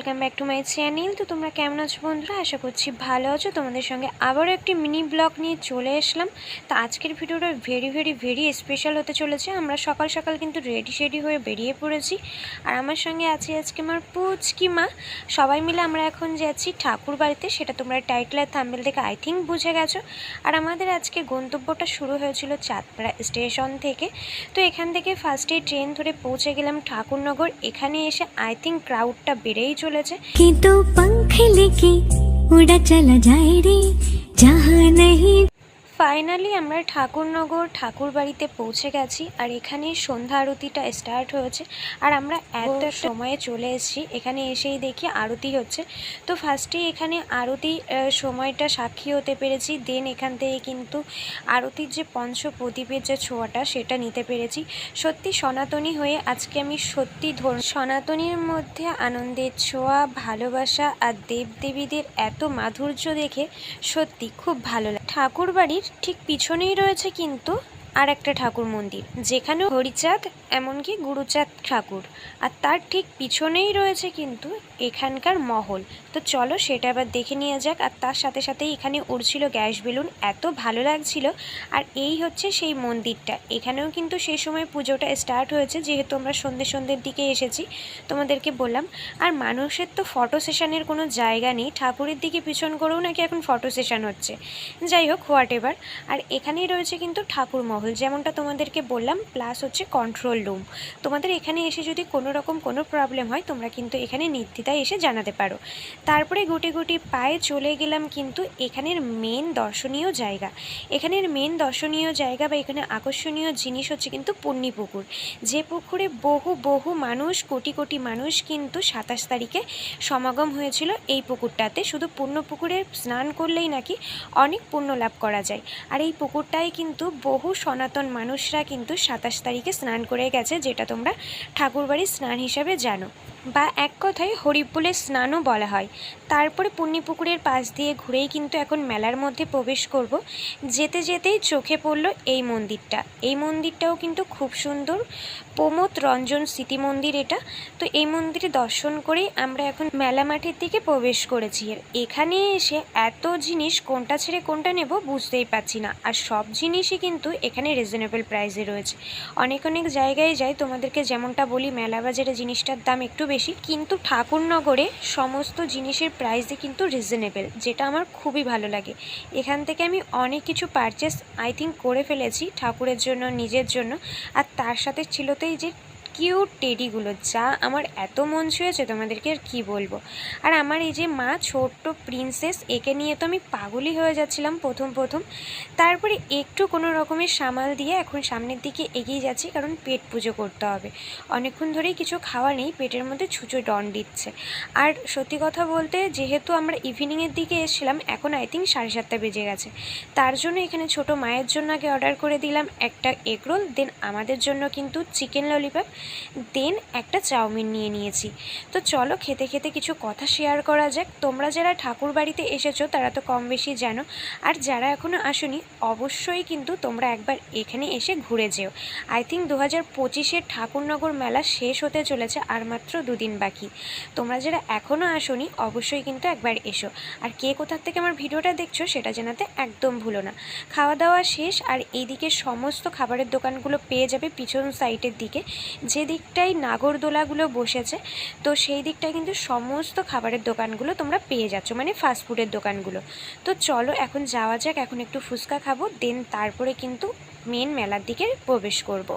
Welcome back to my channel. তো তোমরা কেমন আছো বন্ধুরা? আশা করছি ভালো আছো। তোমাদের সঙ্গে আবারও একটি মিনি ব্লগ নিয়ে চলে আসলাম। তো আজকের ভিডিওটা ভেরি ভেরি ভেরি স্পেশাল হতে চলেছে। আমরা সকাল সকাল কিন্তু রেডি শেডি হয়ে বেরিয়ে পড়েছি। আর আমার সঙ্গে আছে আজকে আমার পুচকি মা। সবাই মিলে আমরা এখন যাচ্ছি ঠাকুর বাড়িতে। সেটা তোমরা টাইটেলের থাম্বেল থেকে আই থিঙ্ক বুঝে গেছো। আর আমাদের আজকে গন্তব্যটা শুরু হয়েছিল চাঁদপাড়া স্টেশন থেকে। তো এখান থেকে ফার্স্টে ট্রেন ধরে পৌঁছে গেলাম ঠাকুরনগর। এখানে এসে আই থিঙ্ক ক্রাউডটা বেড়েই চলেছে কিন্তু পাঙ্খ লেকে উড়া চলা যায় রে ফাইনালি আমরা ঠাকুরনগর ঠাকুর বাড়িতে পৌঁছে গেছি আর এখানে সন্ধ্যা আরতিটা স্টার্ট হয়েছে। আর আমরা এত সময়ে চলে এসেছি এখানে এসেই দেখি আরতি হচ্ছে। তো ফার্স্টেই এখানে আরতি সময়টা সাক্ষী হতে পেরেছি দেন এখান থেকে কিন্তু আরতির যে পঞ্চ প্রদীপের যে ছোঁয়াটা সেটা নিতে পেরেছি। সত্যি সনাতনী হয়ে আজকে আমি সত্যি ধর সনাতনীর মধ্যে আনন্দের ছোঁয়া ভালোবাসা আর দেবদেবীদের এত মাধুর্য দেখে সত্যি খুব ভালো লাগে। ঠাকুর বাড়ির ঠিক পিছনেই রয়েছে কিন্তু আর একটা ঠাকুর মন্দির যেখানে হরিচাঁদ এমনকি গুরুচাঁদ ঠাকুর। আর তার ঠিক পিছনেই রয়েছে কিন্তু এখানকার মহল। তো চলো সেটা আবার দেখে নিয়ে যাক। আর তার সাথে সাথে এখানে উড়ছিল গ্যাস বেলুন, এত ভালো লাগছিল। আর এই হচ্ছে সেই মন্দিরটা। এখানেও কিন্তু সেই সময় পুজোটা স্টার্ট হয়েছে, যেহেতু আমরা সন্ধ্যে সন্ধ্যের দিকে এসেছি, তোমাদেরকে বললাম। আর মানুষের তো ফটো সেশনের কোনো জায়গা নেই। ঠাকুরের দিকে পিছন করেও নাকি এখন ফটো সেশন হচ্ছে। যাই হোক হোয়াট এভার আর এখানেই রয়েছে কিন্তু ঠাকুর মহল। যেমনটা তোমাদেরকে বললাম প্লাস হচ্ছে কন্ট্রোল রুম তোমাদের এখানে এসে যদি কোনো রকম কোনো প্রবলেম হয়, তোমরা কিন্তু এখানে নির্দ্বিধায় এসে জানাতে পারো। তারপরে গুটি গুটি পায়ে চলে গেলাম কিন্তু এখানের মেন দর্শনীয় জায়গা। এখানের মেন দর্শনীয় জায়গা বা এখানে আকর্ষণীয় জিনিস হচ্ছে কিন্তু পূর্ণি পুকুর যে পুকুরে বহু বহু মানুষ, কোটি কোটি মানুষ কিন্তু সাতাশ তারিখে সমাগম হয়েছিল এই পুকুরটাতে। শুধু পূর্ণ পুকুরে স্নান করলেই নাকি অনেক পুণ্য লাভ করা যায়। আর এই পুকুরটায় কিন্তু বহু সনাতন মানুষরা কিন্তু সাতাশ তারিখে স্নান করে গেছে যেটা তোমরা ঠাকুরবাড়ির স্নান হিসাবে জানো। বা এক কথায় হরিপুলের স্নানও বলা হয়। তারপরে পুণ্যিপুকুরের পাশ দিয়ে ঘুরেই কিন্তু এখন মেলার মধ্যে প্রবেশ করব। যেতে যেতেই চোখে পড়ল এই মন্দিরটা। এই মন্দিরটাও কিন্তু খুব সুন্দর। প্রমোদ রঞ্জন স্মৃতি মন্দির এটা। তো এই মন্দিরে দর্শন করেই আমরা এখন মেলা মাঠের দিকে প্রবেশ করেছি। এখানে এসে এত জিনিস কোনটা ছেড়ে কোনটা নেব বুঝতেই পারছি না। আর সব জিনিসই কিন্তু এখানে রিজনেবল প্রাইসে রয়েছে। অনেক অনেক জায়গায় যাই তোমাদেরকে যেমনটা বলি মেলা বাজারে জিনিসটার দাম একটু বেশি, কিন্তু ঠাকুরনগরে সমস্ত জিনিসের প্রাইসই কিন্তু রিজনেবল যেটা আমার খুবই ভালো লাগে। এখান থেকে আমি অনেক কিছু পারচেস আই থিঙ্ক করে ফেলেছি ঠাকুরের জন্য, নিজের জন্য। আর তার সাথে ছিল তো এই যে কিউট টেডিগুলো, যা আমার এত মন ছুঁয়েছে তোমাদেরকে আর কী বলব। আর আমার এই যে মা ছোট্ট প্রিন্সেস একে নিয়ে তো আমি পাগলই হয়ে যাচ্ছিলাম প্রথম প্রথম। তারপরে একটু কোনো রকমের সামাল দিয়ে এখন সামনের দিকে এগিয়ে যাচ্ছি, কারণ পেট পুজো করতে হবে। অনেকক্ষণ ধরেই কিছু খাওয়া নেই, পেটের মধ্যে ছুঁচো ডন দিচ্ছে। আর সত্যি কথা বলতে, যেহেতু আমরা ইভিনিংয়ের দিকে এসেছিলাম, এখন আই থিঙ্ক সাড়ে সাতটা বেজে গেছে। তার জন্য এখানে ছোট মায়ের জন্য আগে অর্ডার করে দিলাম একটা এগ রোল দেন আমাদের জন্য কিন্তু চিকেন ললিপপ দেন একটা চাউমিন নিয়ে নিয়েছি। তো চলো খেতে খেতে কিছু কথা শেয়ার করা যাক। তোমরা যারা ঠাকুর বাড়িতে এসেছ, তারা তো কম বেশি জানো। আর যারা এখনও আসনি, অবশ্যই কিন্তু তোমরা একবার এখানে এসে ঘুরে যেও। আই থিঙ্ক দু হাজার পঁচিশের ঠাকুরনগর মেলা শেষ হতে চলেছে আর মাত্র দুদিন বাকি। তোমরা যারা এখনও আসনি, অবশ্যই কিন্তু একবার এসো। আর কে কোথার থেকে আমার ভিডিওটা দেখছ, সেটা জানাতে একদম ভুলো না। খাওয়া দাওয়া শেষ আর এইদিকে সমস্ত খাবারের দোকানগুলো পেয়ে যাবে পিছন সাইটের দিকে। যে দিকটায় নাগরদোলাগুলো বসেছে, তো সেই দিকটায় কিন্তু সমস্ত খাবারের দোকানগুলো তোমরা পেয়ে যাচ্ছ মানে ফাস্টফুডের দোকানগুলো তো চলো এখন যাওয়া যাক, এখন একটু ফুচকা খাব দেন তারপরে কিন্তু মেন মেলার দিকে প্রবেশ করব।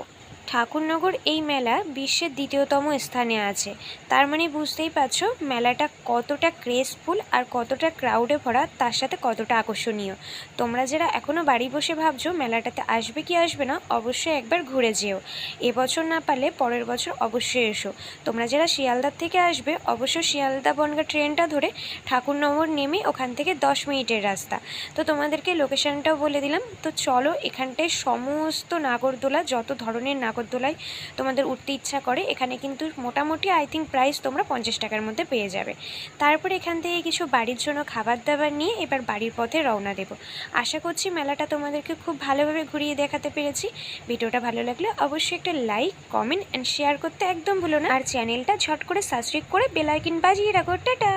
ঠাকুরনগর এই মেলা বিশ্বের দ্বিতীয়তম স্থানে আছে। তার মানে বুঝতেই পারছ, মেলাটা কতটা ক্রেজফুল আর কতটা ক্রাউডে ভরা, তার সাথে কতটা আকর্ষণীয়। তোমরা যারা এখনও বাড়ি বসে ভাবছ, মেলাটাতে আসবে কি আসবে না, অবশ্যই একবার ঘুরে যেও। এবছর না পারলে পরের বছর অবশ্যই এসো। তোমরা যারা শিয়ালদার থেকে আসবে অবশ্যই শিয়ালদা বনগা ট্রেনটা ধরে ঠাকুরনগর নেমে ওখান থেকে দশ মিনিটের রাস্তা। তো তোমাদেরকে লোকেশনটাও বলে দিলাম। তো চলো এখানটায় সমস্ত নাগরদোলা, যত ধরনের নাগর নাগরদোলায় তোমাদের উঠতে ইচ্ছা করে, এখানে কিন্তু মোটামুটি আই থিঙ্ক প্রাইস তোমরা পঞ্চাশ টাকার মধ্যে পেয়ে যাবে। তারপর এখান থেকে কিছু বাড়ির জন্য খাবার দাবার নিয়ে এবার বাড়ির পথে রওনা দেব। আশা করছি মেলাটা তোমাদেরকে খুব ভালোভাবে ঘুরিয়ে দেখাতে পেরেছি। ভিডিওটা ভালো লাগলে অবশ্যই একটা লাইক কমেন্ট অ্যান্ড শেয়ার করতে একদম ভুলো না। আর চ্যানেলটা ঝট করে সাবস্ক্রাইব করে বেল আইকন বাজিয়ে রাখো। টাটা!